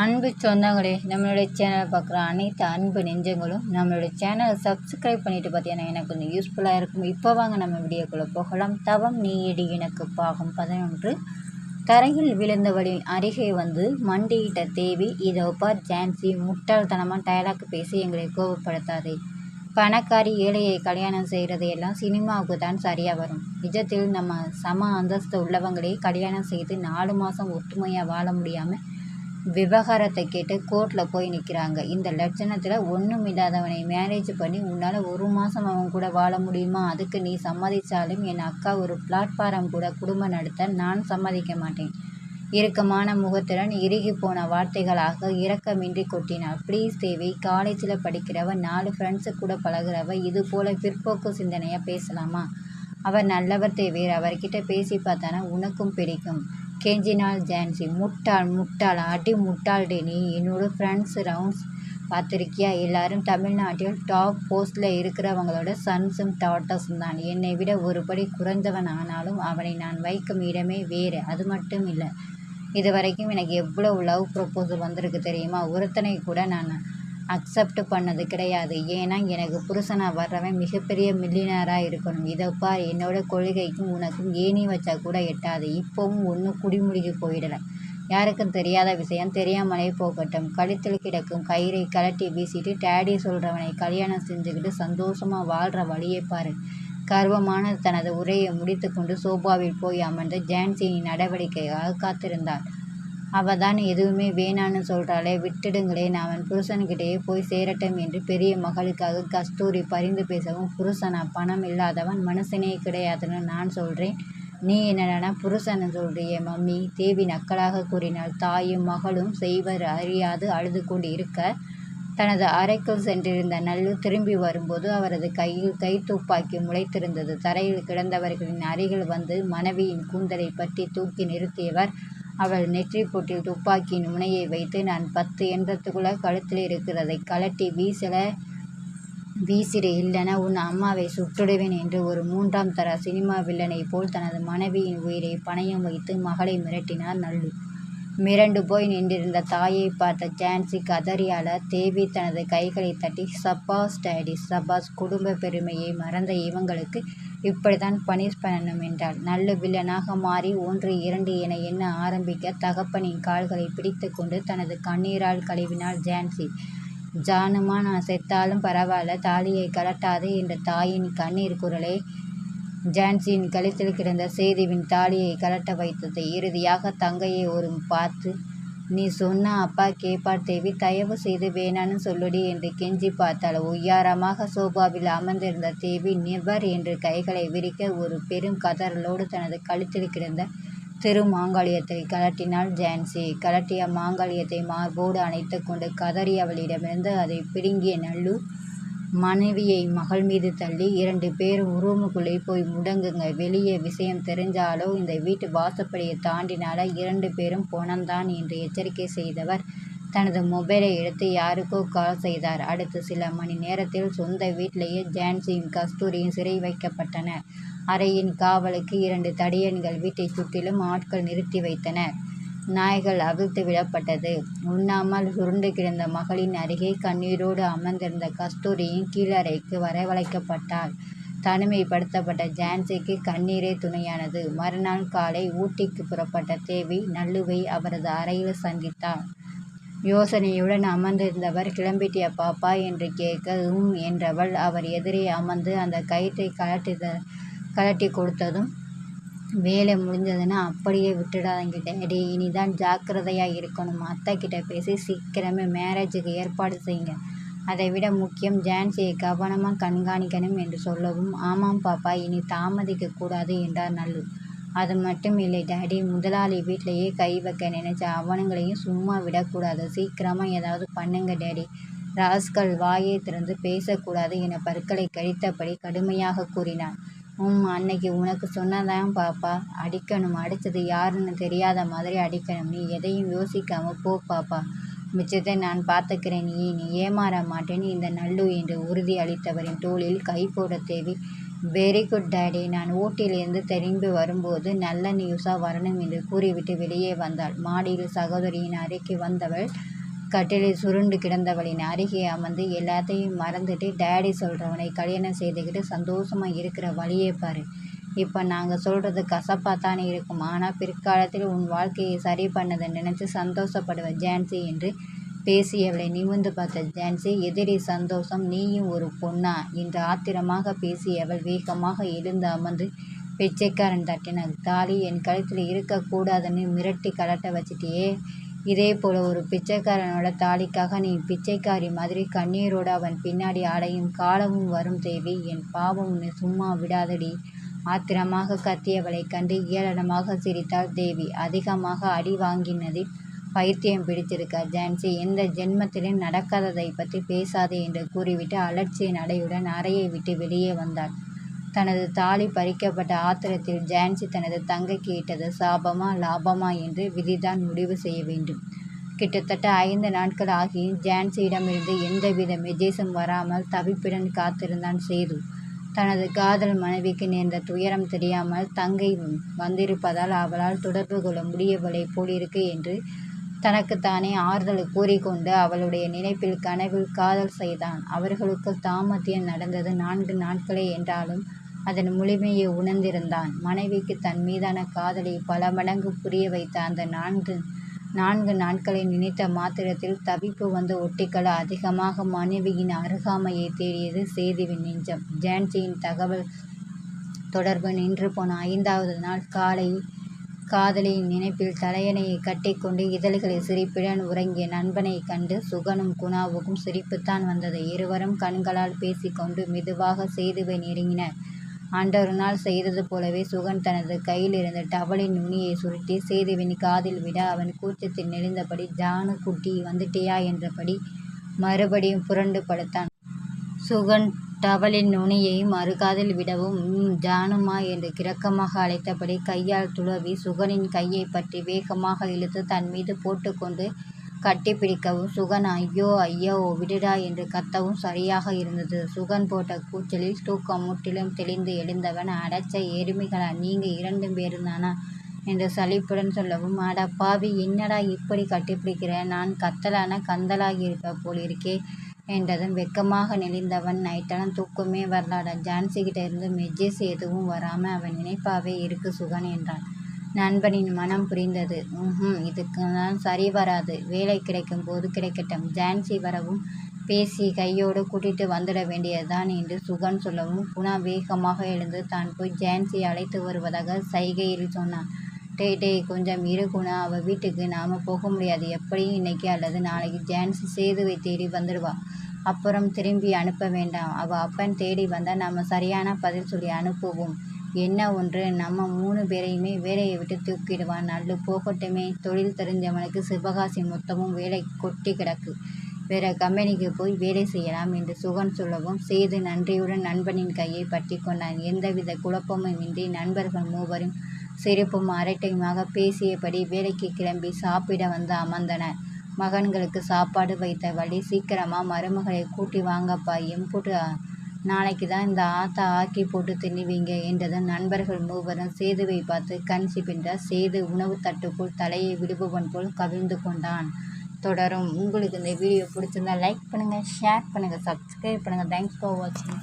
அன்பு சொந்தங்களே நம்மளுடைய சேனலை பார்க்குற அனைத்து அன்பு நெஞ்சங்களும் நம்மளுடைய சேனலை சப்ஸ்கிரைப் பண்ணிட்டு பார்த்தீங்கன்னா எனக்கு கொஞ்சம் யூஸ்ஃபுல்லாக இருக்கும். இப்போ வாங்க நம்ம வீடியோக்குள்ளே போகலாம். தவம் நீடி எனக்கு பாகம் பதினொன்று. தரையில் விழுந்தவளின் அருகே வந்து மண்டியிட்ட தேவி இதோ பார் ஜான்சி முட்டாள்தனமாக டயலாக் பேசி எங்களை கோபப்படுத்தாதே. பணக்காரி ஏழையை கல்யாணம் செய்கிறது எல்லாம் சினிமாவுக்கு தான் சரியாக வரும். நிஜத்தில் நம்ம சம அந்தஸ்து உள்ளவங்களே கல்யாணம் செய்து நாலு மாதம் ஒற்றுமையாக வாழ முடியாமல் விவகாரத்தை கேட்டு கோர்ட்டில் போய் நிற்கிறாங்க இந்த லட்சணத்தில் ஒன்றும் இல்லாதவனை மேரேஜ் பண்ணி உன்னால் ஒரு மாதம் அவன் கூட வாழ முடியுமா? அதுக்கு நீ சம்மதித்தாலும் என் அக்கா ஒரு பிளாட்ஃபாரம் கூட குடும்பம் நடத்த நான் சம்மதிக்க மாட்டேன். இறுக்கமான முகத்துடன் இறுகி போன வார்த்தைகளாக இரக்கமின்றி கொட்டினாள் ப்ளீஸ் தேவி காலேஜில் படிக்கிறவ நாலு ஃப்ரெண்ட்ஸு கூட பழகிறவ இது போல் பிற்போக்கு சிந்தனையாக பேசலாமா? அவர் நல்லவர் தேவியர் அவர்கிட்ட பேசி பார்த்தானா உனக்கும் பிடிக்கும். கெஞ்சினாள் ஜான்சி. முட்டாள் முட்டாள் அடி முட்டாள்டி நீ என்னோட ஃப்ரெண்ட்ஸ் ரவுண்ட்ஸ் பார்த்துருக்கியா? எல்லாரும் தமிழ்நாட்டில் டாப் போஸ்டில் இருக்கிறவங்களோட சன்ஸும் டாட்டர்ஸும் தான். என்னை விட ஒருபடி குறைந்தவன் ஆனாலும் அவனை நான் வைக்கும் இடமே வேறு. அது மட்டும் இல்லை இது வரைக்கும் எனக்கு எவ்வளோ லவ் ப்ரப்போசல் வந்திருக்கு தெரியுமா? ஒருத்தனை கூட நான் அக்செப்ட் பண்ணது கிடையாது. ஏன்னா எனக்கு புருஷனாக வர்றவன் மிகப்பெரிய மில்லினராக இருக்கணும். இதை பார் என்னோடய கொள்கைக்கும் உனக்கும் ஏணி வச்சா கூட எட்டாது. இப்போவும் ஒன்றும் குடிமுழுகி போயிடலை யாருக்கும் தெரியாத விஷயம். தெரியாமலே போகட்டும். கழுத்தில் கிடக்கும் கயிறை கலட்டி வீசிட்டு டேடி சொல்கிறவனை கல்யாணம் செஞ்சுக்கிட்டு சந்தோஷமாக வாழ்கிற வழியை பாரு. கர்வமான தனது உரையை முடித்து கொண்டு சோபாவில் போய் அமர்ந்து ஜான்சியின் நடவடிக்கையாக காத்திருந்தாள். அவள் தான் எதுவுமே வேணான்னு சொல்கிறாளே விட்டுடுங்களேன் அவன் புருஷன்கிட்டயே போய் சேரட்டும் என்று பெரிய மகளுக்காக கஸ்தூரி பரிந்து பேசவும் புருஷனா பணம் இல்லாதவன் மனுஷனே கிடையாதுன்னு நான் சொல்கிறேன் நீ என்னடனா புருஷன் சொல்கிறிய மம்மி? தேவி நக்கலாக கூறினாள். தாயும் மகளும் செய்வர் அறியாது அழுது கொண்டு இருக்க. தனது அறைக்குள் சென்றிருந்த நல்லு திரும்பி வரும்போது அவரது கையில் கை துப்பாக்கி முளைத்திருந்தது. தரையில் கிடந்தவர்களின் அருகில் வந்து மனைவியின் கூந்தலை பற்றி தூக்கி நிறுத்தியவர் அவள் நெற்றி பொட்டில் துப்பாக்கியின் முனையை வைத்து நான் பத்து எண்ணத்துக்குள்ளே கழுத்தில் இருக்கிறதை கலட்டி வீசல வீசிடு இல்லைனா உன் அம்மாவை சுட்டுடுவேன் என்று ஒரு மூன்றாம் தர சினிமா வில்லனை போல் தனது மனைவியின் உயிரை பணயம் வைத்து மகளை மிரட்டினார் நல்லு. மிரண்டு போய் நின்றிருந்த தாயை பார்த்த ஜான்சி கதறியால தேவி தனது கைகளை தட்டி சப்பாஸ் டேடி சபாஸ் குடும்ப பெருமையை மறந்த இவங்களுக்கு இப்படித்தான் பனிஷ் பண்ணணும் என்றாள். நல்ல வில்லனாக மாறி ஒன்று இரண்டு என எண்ண ஆரம்பிக்க தகப்பனின் கால்களை பிடித்து கொண்டு தனது கண்ணீரால் கழுவினாள் ஜான்சி. ஜானுமா நான் செத்தாலும் பரவாயில்ல தாலியை கலட்டாது என்ற தாயின் கண்ணீர் குரலை ஜான்சியின் கழுத்தில் கிடந்த சேதுவின் தாலியை கலட்ட வைத்தது இறுதியாக தங்கையை ஒரு பார்த்து நீ சொன்ன அப்பா கேப்பார் தேவி தயவு செய்து வேணான்னு சொல்லுடி என்று கெஞ்சி பார்த்தாள். ஒய்யாரமாக சோபாவில் அமர்ந்திருந்த தேவி நிவர் என்று கைகளை விரிக்க ஒரு பெரும் கதறலோடு தனது கழுத்தில் கிடந்த திரு மாங்காளியத்தை கலட்டினாள் ஜான்சி. கலட்டிய மாங்காளியத்தை மார்போடு அணைத்து கொண்டு கதறி அவளிடமிருந்து அதை பிடுங்கிய நல்லூர் மனைவியை மகள் மீது தள்ளி இரண்டு பேரும் ரூமுக்குள்ளே போய் முடங்குங்க. வெளியே விஷயம் தெரிஞ்சாலோ இந்த வீட்டு வாசப்படியை தாண்டினால இரண்டு பேரும் போனந்தான் என்று எச்சரிக்கை செய்தவர். தனது மொபைலை எடுத்து யாருக்கோ கால் செய்தார். அடுத்து சில மணி நேரத்தில் சொந்த வீட்டிலேயே ஜான்சியும் கஸ்தூரியும் சிறை வைக்கப்பட்டனர் அறையின் காவலுக்கு இரண்டு தடியன்கள் வீட்டை சுற்றிலும் ஆட்கள் நிறுத்தி வைத்தனர். நாய்கள் அவிழ்த்து விடப்பட்டது. உண்ணாமல் சுருண்டு கிடந்த மகளின் அருகே கண்ணீரோடு அமர்ந்திருந்த கஸ்தூரியின் கீழறைக்கு வரவழைக்கப்பட்டாள். தனிமைப்படுத்தப்பட்ட ஜான்சிக்கு கண்ணீரே துணையானது. மறுநாள் காலை ஊட்டிக்கு புறப்பட்ட தேவி நல்லுவை அவரது அறையில் சந்தித்தார் யோசனையுடன் அமர்ந்திருந்தவர் கிளம்பிட்டியா பாப்பா என்று கேட்க உம் என்றவள் அவர் எதிரே அமர்ந்து அந்த கயிற்றை கலட்டி கலட்டி கொடுத்ததும் வேலை முடிஞ்சதுன்னா அப்படியே விட்டுடாதீங்க டேடி. இனி தான் ஜாக்கிரதையாக இருக்கணும் அத்தைக்கிட்ட பேசி சீக்கிரமே மேரேஜுக்கு ஏற்பாடு செய்யுங்க. அதை விட முக்கியம் ஜான்சியை கவனமாக கண்காணிக்கணும் என்று சொல்லவும் ஆமாம் பாப்பா இனி தாமதிக்க கூடாது என்றார் நல்லு. அது மட்டும் இல்லை டேடி முதலாளி வீட்டிலையே கை வைக்க நினைச்ச அவனுங்களையும் சும்மா விடக்கூடாது. சீக்கிரமாக ஏதாவது பண்ணுங்க டேடி. ராஸ்கள் வாயை திறந்து பேசக்கூடாது என பற்களை கழித்தபடி கடுமையாக கூறினான். உம் அன்னைக்கு உனக்கு சொன்னதான் பாப்பா. அடிக்கணும் அடித்தது யாருன்னு தெரியாத மாதிரி அடிக்கணும். நீ எதையும் யோசிக்காம போ பாப்பா. மிச்சத்தை நான் பார்த்துக்கிறேன். நீ நீ ஏமாற மாட்டேன்னு இந்த நல்லு என்று உறுதி அளித்தவரின் தோளில் கை போட தேவி வெரி குட் டேடி நான் ஊட்டியிலிருந்து திரும்பி வரும்போது நல்ல நியூஸாக வரணும் என்று கூறிவிட்டு வெளியே வந்தாள். மாடியில் சகோதரியின் அறைக்கு வந்தவள் கட்டிலில் சுருண்டு கிடந்தவளின் அருகே அமர்ந்து எல்லாத்தையும் மறந்துட்டு டேடி சொல்கிறவனை கல்யாணம் செய்துக்கிட்டு சந்தோஷமாக இருக்கிற வழியே பாரு. இப்போ நாங்கள் சொல்கிறது கசப்பாக தானே இருக்கும். ஆனால் பிற்காலத்தில் உன் வாழ்க்கையை சரி பண்ணதை நினச்சி சந்தோஷப்படுவ ஜான்சி என்று பேசியவளை நிமிர்ந்து பார்த்த ஜான்சி எதிரி சந்தோஷம் நீயும் ஒரு பொண்ணா என்று ஆத்திரமாக பேசியவள் வேகமாக எழுந்து அமர்ந்து பிச்சைக்காரன் தட்டினாள் தாலி என் கழுத்தில் இருக்கக்கூடாதுன்னு மிரட்டி கலட்ட வச்சிட்டியே. இதேபோல ஒரு பிச்சைக்காரனோட தாலிக்காக நீ பிச்சைக்காரி மாதிரி கண்ணீரோட அவன் பின்னாடி அலையும் காலமும் வரும் தேவி. என் பாவம் சும்மா விடாதடி. ஆத்திரமாக கத்தியவளை கண்டு ஏளனமாக சிரித்தாள் தேவி. அதிகமாக அடி வாங்கினதில் பைத்தியம் பிடித்திருக்க ஜான்சி எந்த ஜென்மத்திலும் நடக்காததை பற்றி பேசாதே என்று கூறிவிட்டு அலட்சிய நடையுடன் அறையை விட்டு வெளியே வந்தாள். தனது தாலி பறிக்கப்பட்ட ஆத்திரத்தில் ஜான்சி தனது தங்கை கேட்டது சாபமா லாபமா என்று விதிதான் முடிவு செய்ய வேண்டும். கிட்டத்தட்ட ஐந்து நாட்கள் ஆகி ஜான்சியிடமிருந்து எந்தவித மெஜேசும் வராமல் தவிப்புடன் காத்திருந்தான் சேது. தனது காதல் மனைவிக்கு நேர்ந்த துயரம் தெரியாமல் தங்கை வந்திருப்பதால் அவளால் தொடர்பு கொள்ள முடியவில்லை போலிருக்கு என்று தனக்குத்தானே ஆறுதல் கூறிக்கொண்டு அவளுடைய நினைப்பில் கனவில் காதல் செய்தான். அவர்களுக்குள் தாமத்தியம் நடந்தது நான்கு நாட்களே என்றாலும் அதன் முழுமையை உணர்ந்திருந்தான். மனைவிக்கு தன் மீதான காதலை பல மடங்கு புரிய வைத்த அந்த நான்கு நான்கு நாட்களை நினைத்த மாத்திரத்தில் தவிப்பு வந்த ஒட்டிக்கள் அதிகமாக மனைவியின் அருகாமையை தேடியது சேதுவின் நெஞ்சம். ஜான்சியின் தகவல் தொடர்பு நின்று போன ஐந்தாவது நாள் காலை காதலியின் நினைப்பில் தலையணையை கட்டிக்கொண்டு இதழ்களில் சிரிப்புடன் உறங்கிய நண்பனை கண்டு சுகனும் குணாவுக்கும் சிரிப்புத்தான் வந்தது. இருவரும் கண்களால் பேசிக்கொண்டு மெதுவாக சேதுவை நெருங்கினர். அன்றொரு நாள் செய்தது போலவே சுகன் தனது கையில் இருந்த டவலின் நுனியை சுருட்டி சேதுவின் காதில் விட அவன் கூச்சத்தில் நெளிந்தபடி ஜானு குட்டி வந்துட்டியா என்றபடி மறுபடியும் புரண்டு படுத்தான். சுகன் டவலின் நுனியை மறுகாதில் விடவும் ஜானுமா என்று கிரக்கமாக அழைத்தபடி கையால் துளவி சுகனின் கையை பற்றி வேகமாக இழுத்து தன் மீது போட்டுக்கொண்டு கட்டிப்பிடிக்கவும் சுகன் ஐயோ ஐயோ விடுடா என்று கத்தவும் சரியாக இருந்தது. சுகன் போட்ட கூச்சலில் தூக்கம் முற்றிலும் தெளிந்து எழுந்தவன் அடைச்ச எருமைகளா நீங்க இரண்டு பேருந்தானா என்று சலிப்புடன் சொல்லவும் அட பாவி என்னடா இப்படி கட்டிப்பிடிக்கிற? நான் கத்தலான கந்தலாகி இருப்ப போலிருக்கே என்றதும் வெக்கமாக நெளிந்தவன் நைட்டெல்லாம் தூக்கமே வரலாடா ஜான்சிகிட்ட இருந்து மெஜ்ஜஸ் எதுவும் வராமல் அவன் நினைப்பாவே இருக்கு சுகன் என்றான். நண்பனின் மனம் புரிந்தது. ம் இதுக்கு சரி வராது. வேலை கிடைக்கும் போது கிடைக்கட்டும். ஜான்சி வரவும் பேசி கையோடு கூட்டிட்டு வந்துட வேண்டியதுதான் என்று சுகன் சொல்லவும் குணா வேகமாக எழுந்து தான் போய் ஜான்சி அழைத்து வருவதாக சைகையில் சொன்னான். டே டே கொஞ்சம் இரு குணா. அவள் வீட்டுக்கு நாம் போக முடியாது. எப்படியும் இன்னைக்கு அல்லது நாளைக்கு ஜான்சி சேதுவை தேடி வந்துடுவா. அப்புறம் திரும்பி அனுப்ப வேண்டாம். அவள் அப்பன் தேடி வந்தால் நாம் சரியான பதில் சொல்லி அனுப்புவோம். என்ன ஒன்று? நம்ம மூணு பேரையுமே வேலையை விட்டு தூக்கிடுவான் நல்லு போகட்டுமே. தொழில் தெரிஞ்சவனுக்கு சிவகாசி மொத்தமும் வேலை கொட்டி கிடக்கு. வேற கம்பெனிக்கு போய் வேலை செய்யலாம் என்று சுகன் சொல்லவும் சேது நன்றியுடன் நண்பனின் கையை பற்றி கொண்டான். எந்தவித குழப்பமும் இன்றி நண்பர்கள் மூவரும் சிரிப்பும் அரட்டையுமாக பேசியபடி வேலைக்கு கிளம்பி சாப்பிட வந்து அமர்ந்தனர். மகன்களுக்கு சாப்பாடு வைத்த வழி சீக்கிரமாக மருமகளை கூட்டி வாங்கப்பா. எம்புட்டு நாளைக்கு தான் இந்த ஆத்தா ஆக்கி போட்டு தின்னுவீங்க என்றதும் நண்பர்கள் மூவரும் சேதுவை பார்த்து கண் சிபின்ற சேது உணவு தட்டுக்குள் தலையை விடுபவன் போல் கவிழ்ந்து கொண்டான். தொடரும். உங்களுக்கு இந்த வீடியோ பிடிச்சிருந்தா லைக் பண்ணுங்கள் ஷேர் பண்ணுங்கள் சப்ஸ்கிரைப் பண்ணுங்கள் தேங்க்ஸ் ஃபார் வாட்சிங்